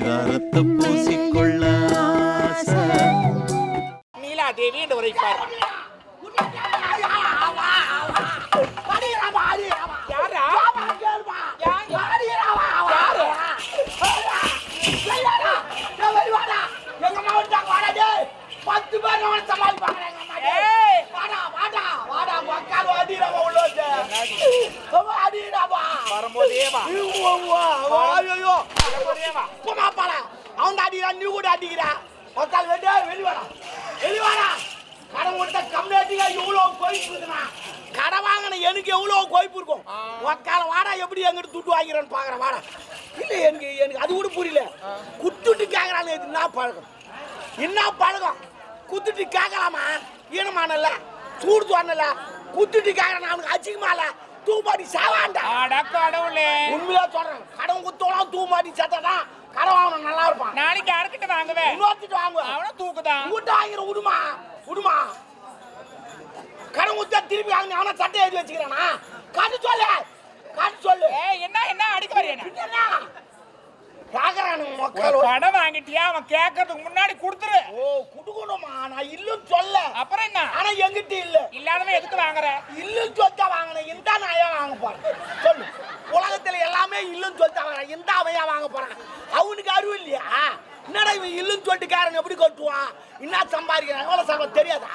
பரிதாரத்தை பூசிக்கொள்ள ஆசை. நீலாதேவி என்று உரைப்பார் யாரா யார்? யாரு? வரும்போதே வா அவன் அடிக்கிறான் நீ கூட அடிக்கிறா. மக்கள் வெளியே வெளிவாடா வெளிவாடா கடன் கொடுத்த கம்யூனிட்டிங்க எவ்வளவு கொய்ப்பு இருக்குண்ணா கடை வாங்கின எனக்கு எவ்வளவு கொய்ப்பு இருக்கும்? உக்கால வாடா எப்படி எங்கிட்ட துட்டு வாங்கிறேன்னு பாக்குறேன் வாடா. இல்ல எனக்கு எனக்கு அது கூட புரியல. குத்துட்டு கேக்குறாங்க இது என்ன பழக்கம்? என்ன பழக்கம்? குத்துட்டு கேட்கலாமா ஈனமானல்ல சூடு தோணல? குத்துட்டு கேக்குறான். அவனுக்கு அச்சிக்கமால தூப்பாடி சாவாண்டா அட கடவுளே. உண்மையா சொல்றேன். கடன் குத்தோலாம் தூமாடி செத்தடா கடன் வாங்கணும் நல்லா இருப்பான். நாளைக்கு யாருக்கிட்ட வாங்குவேன் இன்னொருத்திட்டு வாங்குவேன் அவனும் தூக்குதான் உங்கள்கிட்ட வாங்கிற விடுமா விடுமா கடன் குத்தா திருப்பி வாங்கி அவனை சட்டை எழுதி வச்சுக்கிறானா? காட்டு சொல்லு. காட்டு சொல்லு. என்ன என்ன அடிக்க வரையா மக்கள். படம் வாங்கிட்டியா? அவன் கேட்கறதுக்கு முன்னாடி கொடுத்துரு. ஓ குடுக்கணுமா? நான் இல்லுன்னு சொல்ல. அப்புறம் என்ன? ஆனா எங்கிட்ட இல்ல. இல்லாதவன் எதுக்கு வாங்குற? இல்லுன்னு சொல்லிட்டா வாங்கினேன். இந்த நான் ஏன் வாங்க போறேன்? சொல்லு. உலகத்துல எல்லாமே இல்லுன்னு சொல்லிட்டா வாங்குறேன். இந்த அவன் ஏன் வாங்க போறான்? அவனுக்கு அறிவு இல்லையா? என்னடா இவன் இல்லுன்னு சொல்லிட்டு காரன் எப்படி கட்டுவான்? என்ன சம்பாதிக்கிறான்? எவ்வளவு சம்பளம் தெரியாதா?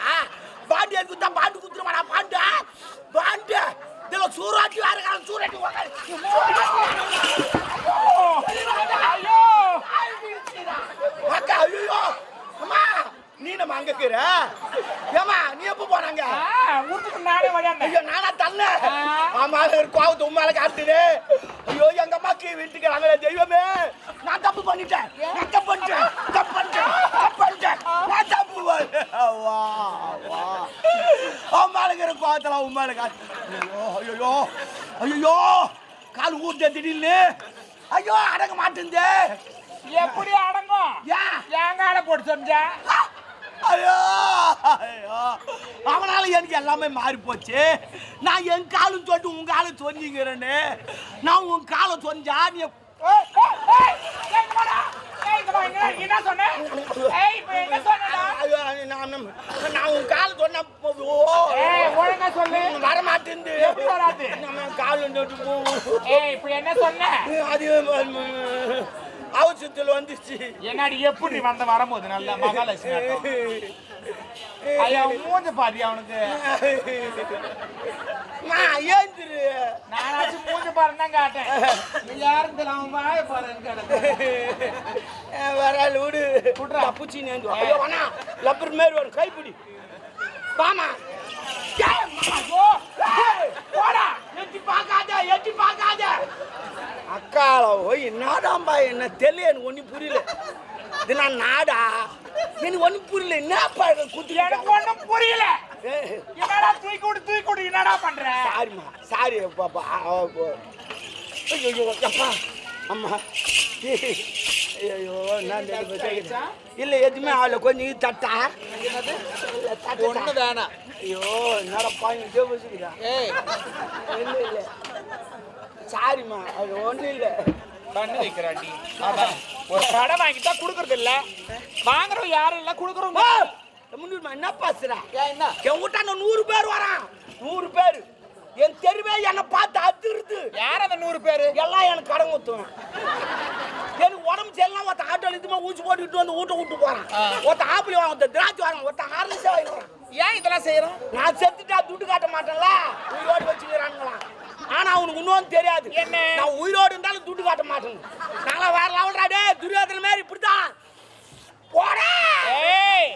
பாண்டி எடுத்து பாண்டு குத்துருவாடா பாண்டு? பாண்டு? இதுல சூறாட்டி வேற சூறாட்டி ஐயோ அக்கா ஐயோ அம்மா நம்ம அங்க இருக்கிற ஏமா நீ எப்ப போனாங்க வீட்டுக்கு நானே வழியாண்டேன் ஐயோ நானா தள்ள. ஆமா கோவத்து உண்மையில காட்டுது. ஐயோ எங்க அம்மாக்கு வீட்டுக்கு தெய்வமே. நான் தப்பு பண்ணிட்டேன். நான் தப்பு பண்ணிட்டேன். தப்பு பண்ணிட்டேன். தப்பு பண்ணிட்டேன். நான் தப்பு. வா வா. அம்மாளுங்கிற கோவத்துல உண்மையில ஐயோ ஐயோ ஐயோ. கால் ஊர்ந்த திடீர்னு. ஐயோ அடங்க மாட்டேங்குது எப்படி அடங்கும்? ஏன்? ஏங்க ஆட போட்டு சொன்ன ஐயோ ஐயோ. அவனால எனக்கு எல்லாமே மாறி போச்சு. நான் என் காலும் சொல்லிட்டு உன் காலை சொன்னீங்கிறேன்னு நான் உன் காலை சொஞ்சா நீ என்ன சொன்ன? நான் உன் காலை சொன்ன ஒழுங்கா சொல்லு. வர மாட்டேங்குது. எப்படி வராது? நம்ம கால் இப்ப என்ன சொன்ன? அது அவசரத்தில் வந்துச்சு. என்னடி எப்படி வந்த வரும்போது? நல்ல மகாலட்சுமி. ஐயா மூஞ்ச பாதி அவனுக்கு. நான் ஏந்திரு. நானாச்சும் மூஞ்ச பாருன்னு தான் காட்டேன். நீ யாரும் தெரியல அவன் வாய பாருன்னு கேட்டேன் விடு. விட்றா. பூச்சி நேந்து ஐயோ வேணா லப்பர் மாரி வரும் கைப்பிடி. ஏய், போடா. எட்டி பார்க்காத எட்டி பார்க்காத. அக்கால ஓய் என்னடாம்பா என்ன தெரியல எனக்கு ஒன்றும் புரியல. இது நான் நாடா? எனக்கு ஒன்றும் புரியல என்னப்பா குத்தி எனக்கு ஒண்ணும் புரியல. என்னடா தூக்கி விடு தூக்கி விடு என்னடா பண்ற? சாரிம்மா சாரி பாப்பா ஐயோ அப்பா அம்மா. ஐயோ நான் இல்லை எதுவுமே ஆகல கொஞ்சம் தட்டா? ஒன்று வேணாம். ஐயோ இதே வச்சுக்கிறா ஏய். இல்லை இல்லை. சாரிம்மா அது ஒன்றும் இல்லை. பண்ணி வைக்கிறாண்டி அதான் ஒரு கடை வாங்கிட்டா குடுக்கறது இல்ல. வாங்குறவங்க யாரும் இல்ல குடுக்கறவங்க. முன்னூறுமா என்ன பேசுறா? என்ன? என் வீட்டாண்ட நூறு பேர் வரான் நூறு பேர். என் தெருவே என்னை பார்த்து அதிருது. யார் அந்த நூறு பேரு? எல்லாம் எனக்கு கடன் ஊத்துவேன். எனக்கு உடம்பு சரியில்லாம் ஒருத்த ஆட்டோ இதுமா ஊசி போட்டுக்கிட்டு வந்து வீட்டை விட்டு போறான். ஒருத்த ஆப்பிள் வாங்க ஒருத்த திராட்சை வாங்க ஒருத்த ஹார்லிக்ஸே வாங்கிக்கிறான் ஏன் இதெல்லாம் செய்யறோம்? நான் செத்துட்டா துட்டு காட்ட மாட்டேன்ல உயிரோடு வச்சுக்கிறாங்களாம் ஆனா அவனுக்கு இன்னொன்று தெரியாது. என்ன? நான் உயிரோடு இருந்தாலும் துட்டு காட்ட மாட்டேன். நாங்களாம் வேற லெவல்டா டே துரியோதன மாதிரி இப்படித்தான். போடா! ஏய்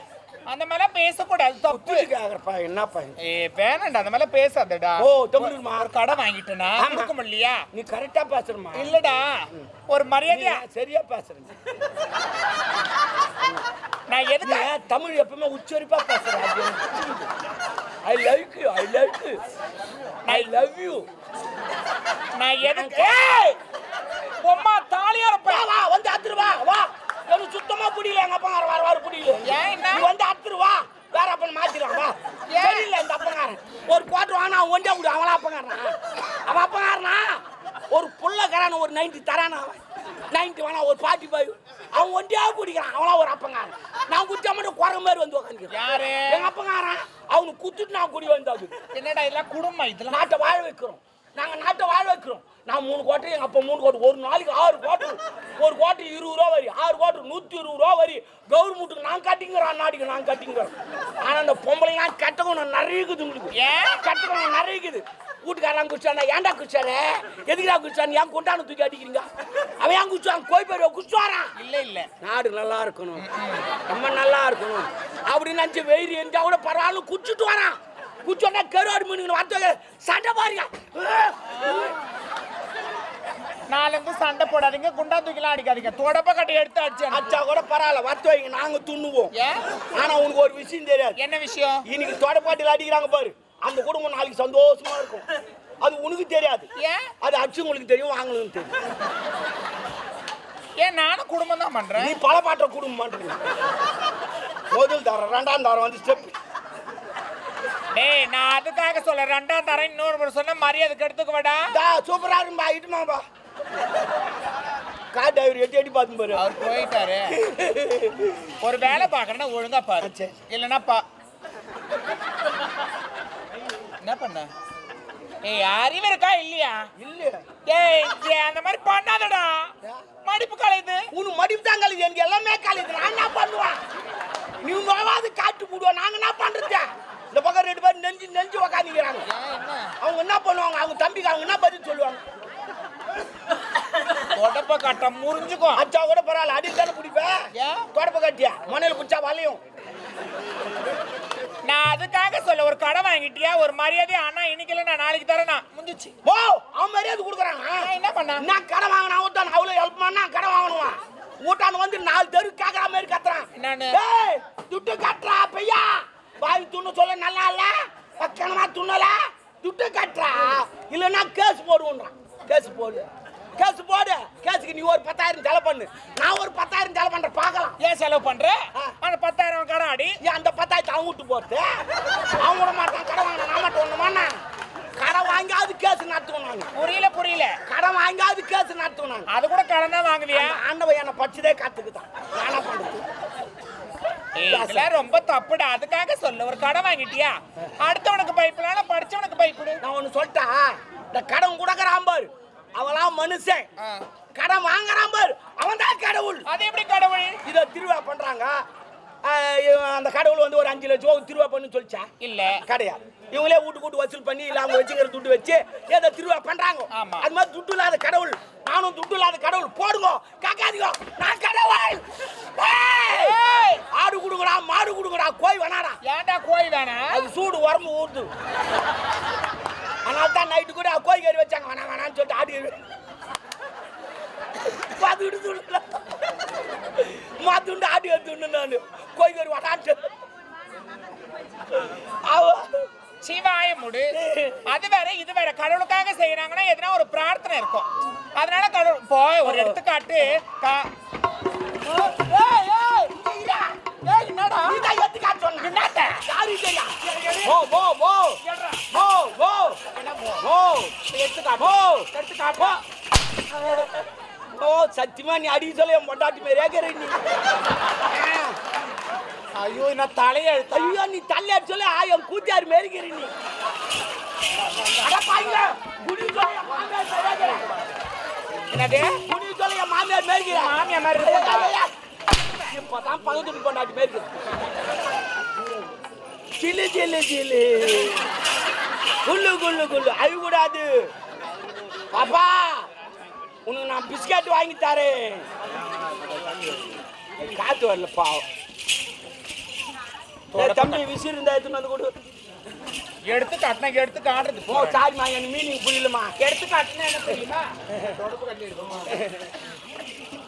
அந்த மேல பேசக்கூடாது தப்பு. கேக்குறப்பா என்னப்பா? ஏ வேணாண்டா அந்த மேல பேசாதடா. ஓ தமிழ்மா ஒரு கடை வாங்கிட்டேனா. கொடுக்க முடியலையா நீ கரெக்டா பேசுறமா? இல்லடா ஒரு மரியாதையா சரியா பேசுறேன் நான் எதுக்கு தமிழ் எப்பவுமே உச்சரிப்பா பேசுற I like you I like you I love you நான் எதுக்கு? உம்மா தாலியா இருப்பேன் வா வந்து அத்துரு வா எனக்கு சுத்தமா பிடிக்கல எங்க அப்பா வர வர பிடிக்கல ஏன் வந்து அத்துரு வா. வேற அப்பன் வா? தெரியல இந்த அப்பங்காரன். ஒரு குவார்டர் வாங்கினா அவன் ஒண்டியா விடு அவன் அப்பங்காரனா? அவன் அப்பங்காரனா? ஒரு புள்ளக்காரன் ஒரு நைன்டி தரானா அவன். நைன்டி வேணா ஒரு பாட்டி பாய் அவன் ஒண்டியா குடிக்கிறான் அவனா ஒரு அப்பங்காரன். நான் குடிச்சா மட்டும் குறை மாதிரி வந்து உட்காந்துக்கிறேன் எங்க அப்பங்காரன்? அவனுக்கு குத்துட்டு நான் குடி வந்தாது. என்னடா இதெல்லாம் குடும்பம் இதெல்லாம்? நாட்டை வாழ வைக்கிறோம். நாங்க நாட்டை வாழ வைக்கிறோம். நான் மூணு கோட்டை எங்க அப்பா மூணு கோட்டை ஒரு நாளைக்கு ஆறு கோட்டை ஒரு கோட்டை இருபது ரூபா வரி ஆறு கோட்டை நூத்தி இருபது ரூபா வரி. கவர்மெண்ட்டுக்கு நான் கட்டிங்கிறோம் நாட்டுக்கு நான் கட்டிங்கிறோம் ஆனா அந்த பொம்பளை நான் கட்டணும் நிறைய இருக்குது உங்களுக்கு. ஏன்? கட்டணும் நிறைய இருக்குது வீட்டுக்காரன் குடிச்சானா ஏன்டா குடிச்சாரு எதுக்குடா குடிச்சான் ஏன் கொண்டாந்து தூக்கி அடிக்கிறீங்க? அவன் ஏன் குடிச்சான்? கோய் பேர் குடிச்சாரான் இல்ல இல்ல. நாடு நல்லா இருக்கணும். நம்ம நல்லா இருக்கணும். அப்படி நினச்சி வெயிறு இருந்தா கூட பரவாயில்ல குடிச்சிட்டு வரான் குடிச்சோன்னா கருவாடு மீனுங்க வார்த்தை சண்டை பாருங்க. நாலு சண்டை போடாதீங்க குண்டா தூக்கிலாம் அடிக்காதீங்க. தொடப்ப கட்டி எடுத்து அடிச்சு அச்சா கூட பரவாயில்ல வத்து வைங்க நாங்க துண்ணுவோம். ஆனா உனக்கு ஒரு விஷயம் தெரியாது. என்ன விஷயம்? இன்னைக்கு தொடப்பாட்டில் அடிக்கிறாங்க பாரு அந்த குடும்பம் நாளைக்கு சந்தோஷமா இருக்கும். அது உனக்கு தெரியாது. அது அச்சுங்களுக்கு தெரியும் வாங்களுக்கு தெரியும். ஏன் நானும் குடும்பம் தான் பண்றேன். நீ பல பாட்ட குடும்பம் பண்றீங்க. முதல் தரம் ரெண்டாம் தரம் வந்து ஸ்டெப் டேய் நான் அதுக்காக சொல்ல ரெண்டாம் தரம் இன்னொரு முறை சொன்ன மரியாதை எடுத்துக்க தா சூப்பரா இருக்கும்பா இட்டுமாப்பா காட்டு அவர் எட்டி எட்டி பார்த்து பாரு அவர் போயிட்டாரு. ஒரு வேலை பார்க்கறேன்னா ஒழுங்கா பாரு. சரி. இல்லைன்னா பா. என்ன பண்ண? ஏய் அறிவு இருக்கா இல்லையா? இல்ல ஏய் ஏய், அந்த மாதிரி பண்ணாதடா. மடிப்பு கலையுது உனக்கு மடிப்பு தான் கழிது எனக்கு எல்லாமே கழிது நான் என்ன பண்ணுவேன்? நீ நோவாது காட்டு போடுவோம் நாங்க என்ன பண்றது? இந்த பக்கம் ரெண்டு பேரும் நெஞ்சு நெஞ்சு உக்காந்துக்கிறாங்க. அவங்க என்ன பண்ணுவாங்க? அவங்க தம்பிக்கு அவங்க என்ன பதில் சொல்லுவாங்க? தொடப்ப கட்ட முறிஞ்சுக்கும். அச்சா கூட பரவாயில்ல அடி தானே பிடிப்பேன் தொடப்ப கட்டியா? மண்ணில் பிடிச்சா வளையும். நான் அதுக்காக சொல்ல ஒரு கடை வாங்கிட்டியா? ஒரு மரியாதை அண்ணா இன்னைக்கு நான் நாளைக்கு தரேன் நான் முடிஞ்சிச்சு. ஓ அவன் மரியாதை கொடுக்குறாங்க நான் என்ன பண்ண? நான் கடை வாங்கினா ஊட்டான் அவ்வளோ ஹெல்ப் பண்ணா கடை வாங்கணுமா? ஊட்டான் வந்து நாலு தெரு கேட்குற மாதிரி கத்துறான். என்னன்னு? துட்டு கட்டுறா பையா. வாய் துண்ணு சொல்ல நல்லா இல்ல? பக்கமா துண்ணல? துட்டு கட்டுறா. இல்லைன்னா கேஸ் போடுவோன்றான் கேஸ் போடு. கேஸ் போடு. கேஸுக்கு நீ ஒரு பத்தாயிரம் செலவு பண்ணு. நான் ஒரு பத்தாயிரம் செலவு பண்றேன். பார்க்கலாம். ஏன் செலவு பண்ற. அந்த பத்தாயிரம் கடை அடி அந்த பத்தாயிரத்தை அவங்க விட்டு போறது அவன் விட மாட்டான். கடை வாங்கினா நான் மட்டும் ஒண்ணுமாண்ணா கடை வாங்காது கேஸ் நடத்துவோம் புரியல புரியல. கடை வாங்காது கேஸ் நடத்துவோம் அது கூட கடன் தான் வாங்குவியா? அந்த ஆண்டவன் என்னை படிச்சதே கத்துக்கிட்டான் நான் என்ன பண்றது? ஏய், இதெல்லாம் ரொம்ப தப்புடா. அதுக்காக சொல்ல. ஒரு கடை வாங்கிட்டியா? அடுத்தவனுக்கு பைப்புலான படிச்சவனுக்கு பைப்பு நான் ஒண்ணு சொல்லிட்டா? இந்த கடன் கொடுக்கறான் பாரு. அவன்லாம் மனுஷன். கடன் வாங்குறான் பாரு. அவன் தான் கடவுள். அது எப்படி கடவுள்? இதை திருவிழா பண்றாங்க. அந்த கடவுள் வந்து ஒரு அஞ்சு லட்சம் ரூபா திருவிழா பண்ணு சொல்லிச்சா? இல்ல. கிடையாது இவங்களே வீட்டு கூட்டு வசூல் பண்ணி இல்ல அவங்க வச்சுக்கிற துட்டு வச்சு ஏதோ திருவிழா பண்றாங்க. அது மாதிரி துட்டு இல்லாத கடவுள். நானும் துட்டு இல்லாத கடவுள். போடுங்க. காக்காதீங்க நான் கடவுள்! ஆடு கொடுங்கடா மாடு கொடுங்கடா கோய் வேணாடா ஏன்டா கோய் வேணா அது சூடு உரம்பு ஊறுது. அதனால தான் நைட்டு கூட கோய் கறி வச்சாங்க. வேணாம் வேணாம்னு சொல்லிட்டு ஆடு கறி பார்த்துக்கிட்டு சொல்லுல மாத்துண்டு ஆடு எடுத்துண்டு நான். கோய் கறி வேணான்ட்டு அவ சிவாய முடு. அது வேற இது வேற. கடவுளுக்காக செய்யறாங்கன்னா எதுனா ஒரு பிரார்த்தனை இருக்கும். அதனால கடவுள் போய் ஒரு எடுத்துக்காட்டு கா- என்னடா? எடுத்துக்காட்டு? போ. எடுத்துக்காட்டு. போ. எடுத்துக்காட்டு. ஓ சத்தியமா நீ அடி சொல்ல என் பொண்டாட்டி மேரியா இருக்கிற நீ. ஐயோ நான் தலையை ஐயோ நீ அடி சொல்ல என் கூத்தியார் மேரிக்கிற நீ. அட பாருங்க குடி சொல்ல என் மாமியார் குடி சொல்ல என் மாமியார் மேரிக்கிற மாமியார் மாதிரி இருக்குதா? இப்பதான் பகுதி பொண்டாட்டி மேரிக்கிற சில்லு சில்லு சில்லு. குள்ளு குள்ளு குள்ளு. அழுகூடாது பாப்பா உனக்கு நான் பிஸ்கட் வாங்கி தரேன். காத்து வரல பாவம் தம்பி விசிறு இருந்தா எடுத்துன்னு வந்து கொடு. எடுத்து காட்டினா எடுத்து காட்டுறது ஓ சாரிம்மா எனக்கு மீனிங் புரியலம்மா. எடுத்து காட்டுனா என்ன தெரியுமா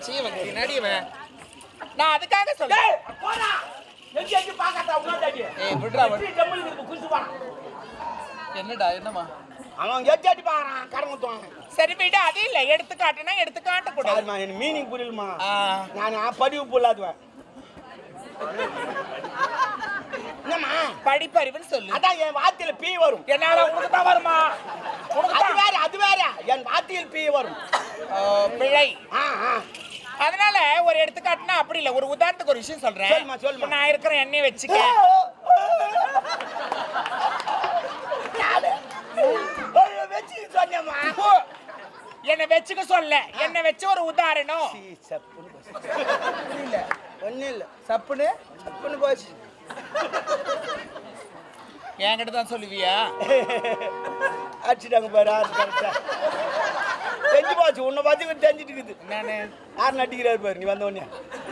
சீவன் இவன். நான் அதுக்காக சொல்றேன். போடா. எங்க எங்க பாக்கறதா உன்னாடி ஏய், இருக்கு குடிச்சு என்னடா என்னமா அவன் அடி பாக்குறான் கடங்குத்துவான் சரி விடு அது இல்ல. எடுத்து காட்டுனா எடுத்து காட்டக்கூடாது சாரிம்மா எனக்கு மீனிங் புரியலம்மா. ஆ, நான் பதிவு போடலாதுவேன் என்னம்மா? படிப்பறிவுன்னு சொல்லு. அதான் என் வார்த்தையில பீ வரும். என்னால உனக்கு தான் வருமா? அது வேற அது வேற என் வார்த்தையில் பீ வரும். பிழை. அதனால ஒரு எடுத்துக்காட்டுனா அப்படி இல்ல. ஒரு உதாரணத்துக்கு ஒரு விஷயம் சொல்றேன். நான் இருக்கிற எண்ணெய் வச்சுக்க வச்சு சொன்னேம்மா ஓ, என்னை வச்சுக்க சொல்ல. என்னை வச்சு ஒரு உதாரணம். சீ, சப்புன்னு போச்சு. புரியல ஒன்றும் இல்லை சப்புன்னு சப்புன்னு போச்சு. என்கிட்ட தான் சொல்லுவியா? அடிச்சிட்டாங்க பாரு ஆறு கரெக்டா தெரிஞ்சு போச்சு உன்னை பார்த்து தெரிஞ்சிட்டு இருக்குது. என்னன்னு? ஆறு நட்டிக்கிறாரு பாரு நீ வந்த உடனே.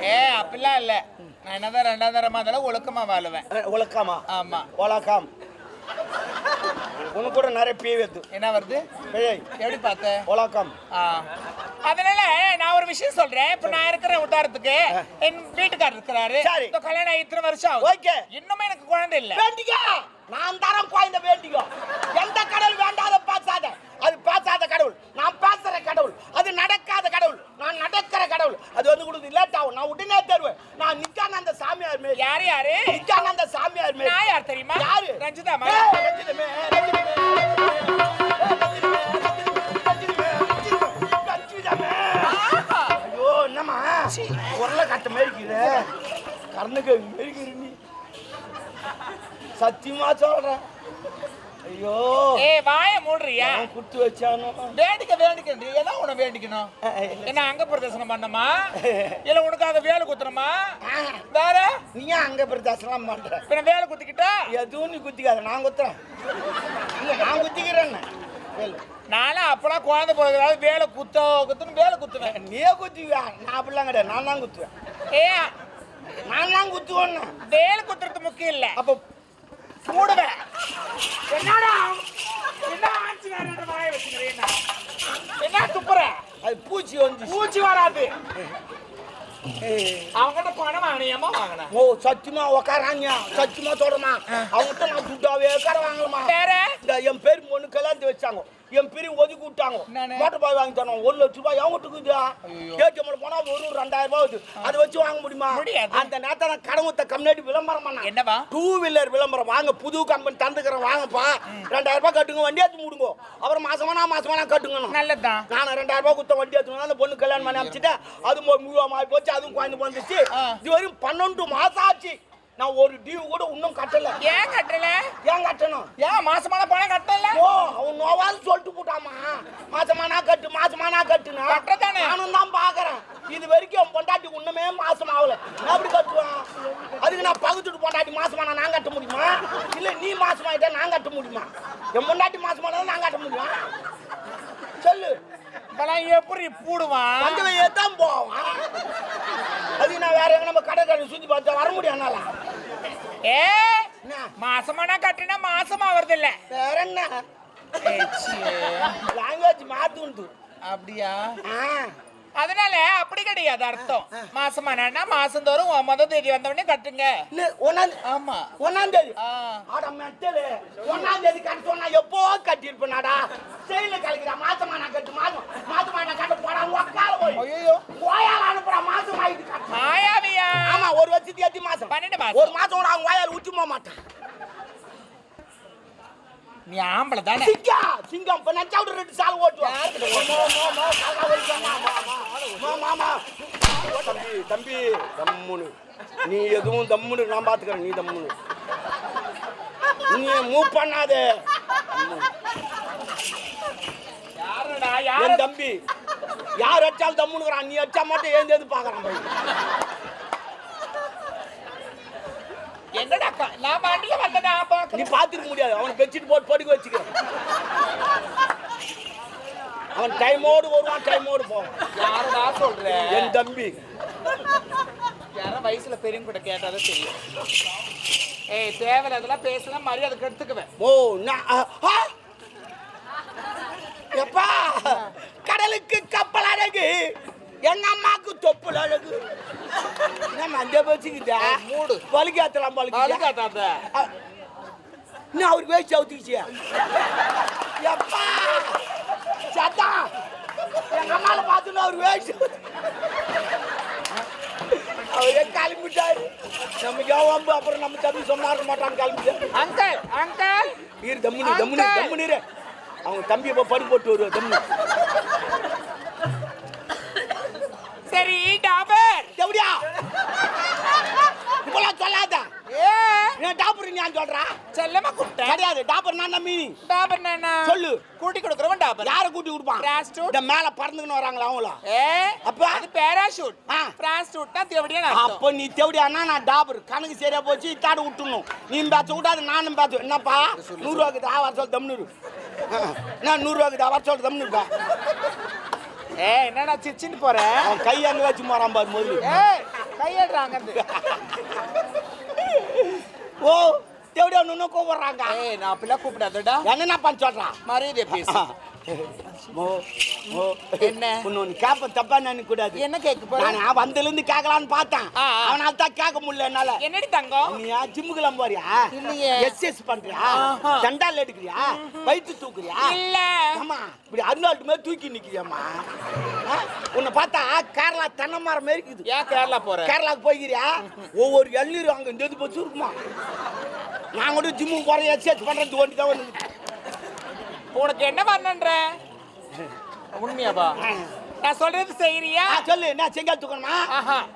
ஏ அப்படிலாம் இல்ல. நான் என்னதான் ரெண்டாவது தரமா இருந்தாலும் ஒழுக்கமா வாழுவேன். அஹ், உலக்காமா ஆமா. ஓலாக்காம் உனக்கு கூட நிறைய பேய் வருது என்ன வருது? பேய் எப்படி பார்த்த? ஓலாக்காம் ஆ. அதனால நான் ஒரு விஷயம் சொல்றேன். இப்ப நான் இருக்கிற உதாரணத்துக்கு என் வீட்டுக்காரர் இருக்கிறாரு. சரி. கல்யாணம் ஆகி இத்தனை வருஷம் ஓகே. இன்னுமே எனக்கு குழந்தை இல்ல. வேண்டிக்கோ. நான் தரம் குழந்தை வேண்டிக்கோ. எந்த கடவுள் வேண்டாத பேசாத. அது பேசாத கடவுள். நான் பேசுற கடவுள். அது நடக்காத கடவுள். நான் நடக்கிற கடவுள். அது வந்து கொடுத்து லேட் ஆகும் நான் உடனே தருவேன் நான் நித்யானந்த சாமியார் மேல். யாரு யாரு? நித்யானந்த சாமியார் மேல். நான் யார் தெரியுமா? யாரு? ரஞ்சிதா கண்ணுக்கு மேய்க்குது நீ சத்தியமா சொல்றேன். ஐயோ. ஏ வாய மூடுறியா? குத்து வச்சானோ? வேண்டிக்க வேண்டிக்க ஏதோ உன வேண்டிக்கணும். என்ன அங்க பிரதர்சனம் பண்ணமா இல்ல உனக்கு அதை வேலை குத்துறமா வேற? நீ அங்க பிரதாசனம் பண்ற? பின்ன வேலை குத்திக்கிட்டா? எதுவும் நீ குத்திக்காத நான் குத்துறேன். இல்ல நான் குத்திக்கிறேன். நானும் அப்பெல்லாம் குழந்தை பிறகு வேலை குத்தோ குத்துன்னு வேலை குத்துவேன். நீயே குத்துவியா நான் அப்படிலாம் கிடையாது நான் தான் குத்துவேன். ஏ நான் தான் குத்துவேன்னு வேலை குத்துறது முக்கியம் இல்ல. அப்போ மூடுவேன். என்னடா? என்ன ஆச்சு வேற வாய வச்சுக்கிறீங்க? என்ன? துப்புற? அது பூச்சி வந்து பூச்சி வராது. அவங்ககிட்ட பணம் வாங்கினியமா வாங்கினேன் ஓ சத்தியமா உக்காராங்க. சத்தியமா சொல்றமா அவங்ககிட்ட நான் துட்டாவே கடை வாங்கலாமா வேற? என் பேர் பொண்ணு கல்யாணத்து வச்சாங்க. என் பெரிய ஒதுக்கி விட்டாங்க? மோட்டர் பாய் வாங்கி தரோம் ஒரு லட்ச ரூபாய் இருக்குதா ஐயோ. ஏடிஎம்ல போனா ஒரு ரெண்டாயிரம் ரூபாய் வருது. அதை வச்சு வாங்க முடியுமா. அந்த நேரத்தை நான் கடவுத்த கம்யூனிட்டி விளம்பரம் பண்ண என்னவா டூ வீலர் விளம்பரம். வாங்க புது கம்பெனி தந்துக்கிறேன் வாங்கப்பா. ரெண்டாயிரம் ரூபாய் கட்டுங்க வண்டி எடுத்து மூடுங்க. அப்புறம் மாசமா நான் மாசமா நான் கட்டுங்க நல்லதுதான் நான் ரெண்டாயிரம் ரூபாய் கொடுத்த வண்டி எடுத்துக்கணும் அந்த பொண்ணு கல்யாணம் பண்ணி அமைச்சிட்டு அது முழுவா போச்சு அதுவும் குழந்தை வந்துச்சு. இது வரையும் பன்னெண்டு மாசம் ஆச்சு. நான் ஒரு டியூ கூட இன்னும் கட்டல. ஏன் கட்டல? ஏன் கட்டணும்? ஏன் மாசமான பணம் கட்டல? ஓ அவன் நோவான்னு சொல்லிட்டு போட்டாமா? மாசமா நான் கட்டு மாசமா நான் கட்டுனா? கட்டுறதானே? நானும் தான் பாக்குறேன். இது வரைக்கும் பொண்டாட்டி ஒண்ணுமே மாசம் ஆகல நான் எப்படி கட்டுவேன்? அதுக்கு நான் பகுத்துட்டு பொண்டாட்டி மாசமா நான் கட்ட முடியுமா? இல்ல நீ மாசமாயிட்டா நான் கட்ட முடியுமா? என் பொண்டாட்டி மாசமானா நான் கட்ட முடியுமா? சொல்லு. இப்பெல்லாம் எப்படி பூடுவான்? பஞ்சமையே தான் போவான். அதுக்கு நான் வேற எங்க நம்ம கடை கடை சுத்தி பார்த்தா வர முடியும் என்னால. ஏ மாசமானா கட்டினா மாசமா வருது இல்ல வேற என்ன லாங்குவேஜ் மாத்துண்டு. அப்படியா? அதனால அப்படி கிடையாது அர்த்தம். மாசமானா மாசந்தோறும் உன் முத தேதி வந்த உடனே கட்டுங்க ஆமா. ஒண்ணாம் தேதி. ஆட மெத்தலு ஒண்ணாம் தேதி கட்ட சொன்னா எப்போ கட்டியிருப்பேனாடா? செயல கலக்கிறா மாசமா நான் கட்டு மாசம் மாசமா நான் கட்ட போடா உக்கால போய். ஐயோ கோயால அனுப்புறா மாசம் ஆயிட்டு கட்டு மாயாவியா? ஆமா ஒரு வருஷத்துக்கு எத்தி மாசம். பன்னெண்டு மாசம். ஒரு மாசம். கூட அவங்க வாயால் ஊற்றி போக மாட்டான். நீ ஆம்பளை தானே. சிங்கா சிங்கம் இப்ப நச்சா விட்டு ரெண்டு சால் ஓட்டுவான் தம்பி தம்பி தம்முனு. நீ எதுவும் தம்முனு நான் பாத்துக்கிறேன் நீ தம்முனு. நீ மூவ் பண்ணாதே. யாருடா என் தம்பி யார் அடிச்சாலும் தம்முனுக்குறான். நீ அடிச்சா மட்டும் ஏந்து பாக்குறான் என்னடா நான் வண்டியில வந்தடா நீ பாக்க பாத்துக்க முடியாது. அவனை பெட்ஷீட் போட்டு படுக்க வச்சுக்க. அவன் டைமோடு வருவான் டைமோடு போவான். யாருடா சொல்ற? என் தம்பி. யாரோ வயசுல பெரியவங்க கிட்ட கேட்டாதான் தெரியும். ஏய் தேவையில்ல அதெல்லாம் பேசினா மரியாதை கெடுத்துக்குவேன். ஓ நான் ஆ, ஆ! எப்பா கடலுக்கு கப்பல் அழகு எங்க அம்மாக்கு தொப்புள் அழகு அந்த பேச்சுக்கிட்டா மூடு. பலிக்காத்தலாம் பலிக்கா அழுகாட்டாத இன்னும் அவருக்கு வேஸ்ட் அவுத்துக்கிச்சியா எப்பா! சத்தா! எங்க அம்மால பார்த்துன்னு அவர் வேஸ்ட் அவரே கிளம்பிட்டாரு. நமக்கு வம்பு? அப்புறம் நம்ம தம்பி சொன்னாரு மாட்டான்னு கிளம்பிட்டாரு அங்கிள் தம்முனி அங்கிள். தம்முனி இரு. அவங்க தம்பி இப்போ படி போட்டு வருவா? தம்மு கிடையாது டாப்பர் நான் மீனிங் டாபர் என்ன? சொல்லு. கூட்டி கொடுக்குறவன் டாபர். யாரை கூட்டி கொடுப்பான்? Prostitute. இந்த மேல பறந்துக்கின்னு வராங்களா அவங்கள? ஏ அப்ப? அது பேராஷூட் ஆ. பிராஸ்டூட்னா தேவடியா அப்ப நீ தேவடியானா நான் டாபர்? கணக்கு சரியா போச்சு இத்தாடு விட்டுணும் நீ பேச்ச விடாது நானும் பேச்ச என்னப்பா? நூறுரூவாக்கு வர சொல்லு தம்னூரு நான் நூறுரூவாக்கு வர சொல்லு தம்னூருப்பா ஏ என்னடா சிச்சின்னு போற? அவன் கை அங்க வச்சு போறான் பாரு முதல்ல ஏய் கையேடுறாங்க ஓ தேவடியா இன்னும் கூப்பிடுறாங்க ஏய் நான் அப்படிலாம் கூப்பிடாதடா. என்னென்ன பண்ண சொல்றான் மரியாதை பேசு. ஓ ஓ என்ன? இன்னொன்னு கேப்ப தப்பா நினைக்க கூடாது என்ன கேட்க போற? நான் வந்ததுல இருந்து கேட்கலான்னு பார்த்தேன். அவனால தான் கேட்க முடியல என்னால. என்னடி தங்கம்? நீ ஜிம்முக்குலாம் போறியா? இல்லையே. எஸ்எஸ் பண்றியா. தண்டால் எடுக்கிறியா? வயிற்று தூக்குறியா? இல்ல. ஆமா இப்படி அருணாட்டு மாதிரி தூக்கி நிக்கிறியாம்மா? ஆ? உன்னை பார்த்தா கேரளா தென்னை மரம் மாதிரி இருக்குது. ஏன் கேரளா போற? கேரளாக்கு போய்க்கிறியா ஒவ்வொரு எண்ணீரும் அங்க இந்த பச்சு இருக்குமா நான் கூட ஜிம்முக்கு போறேன் எக்ஸசைஸ் பண்றது ஒண்டி தான் வந்து உனக்கு என்ன பண்ணன்ற? உண்மையாவா? நான் சொல்றது செய்யறியா சொல்லு. நான் செங்கல் தூக்கணுமா.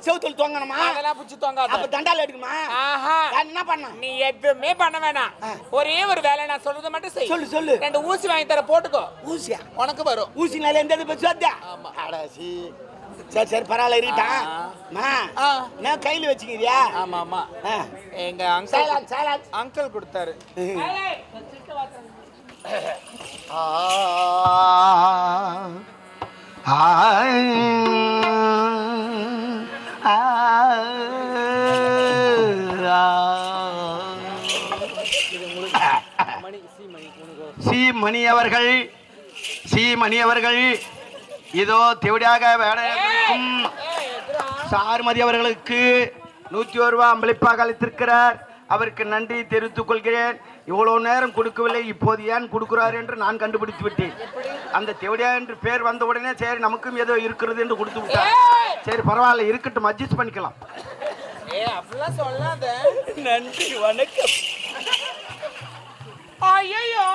செவுத்துல தொங்கணுமா? அதெல்லாம் புடிச்சு அப்ப தொங்காத தண்டால் எடுக்கணுமா? ஆஹா. என்ன பண்ண? நீ எதுவுமே பண்ண வேணாம். ஒரே ஒரு வேலை நான் சொல்றது மட்டும் செய். சொல்லு சொல்லு. ரெண்டு ஊசி வாங்கி தர போட்டுக்கோ. ஊசியா? உனக்கு வரும். ஊசி நாள எந்த இது வந்தா ஆமா. அடாசி சரி சரி பரவாயில்ல இருக்கட்டான். நான் கையில வச்சுக்கிறியா? ஆமா ஆமா. எங்க அங்கிள் அங்கிள் கொடுத்தாரு. சி மணி அவர்கள் சி மணி அவர்கள் இதோ தேவடியாக வேலைக்கும் சாருமதி அவர்களுக்கு நூற்றி ஒரு ரூபா அம்பளிப்பாக அளித்திருக்கிறார். அவருக்கு நன்றி தெரிவித்துக் கொள்கிறேன். இவ்வளவு நேரம் கொடுக்கவில்லை. இப்போது ஏன் கொடுக்கிறார் என்று நான் கண்டுபிடித்து விட்டேன். அந்த தேவடியா என்று பேர் வந்த உடனே சரி நமக்கும் ஏதோ இருக்கிறது என்று கொடுத்து விட்டார். சரி பரவாயில்ல. இருக்கட்டும். அட்ஜஸ்ட் பண்ணிக்கலாம். நன்றி வணக்கம். ஐயோ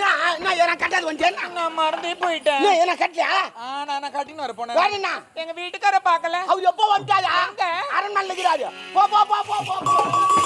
நான் நான் கட்டாது வந்தேன் நான் மறந்தே போயிட்டேன். நான் கட்டலையா? நான் கட்டின்னு வர போனேன். வேணுண்ணா எங்க வீட்டுக்கார பார்க்கல. அவர் எப்போ வந்துட்டாரா? எங்க? அரண்மனையில் இருக்கிறாரு. போ போ போ போ போ.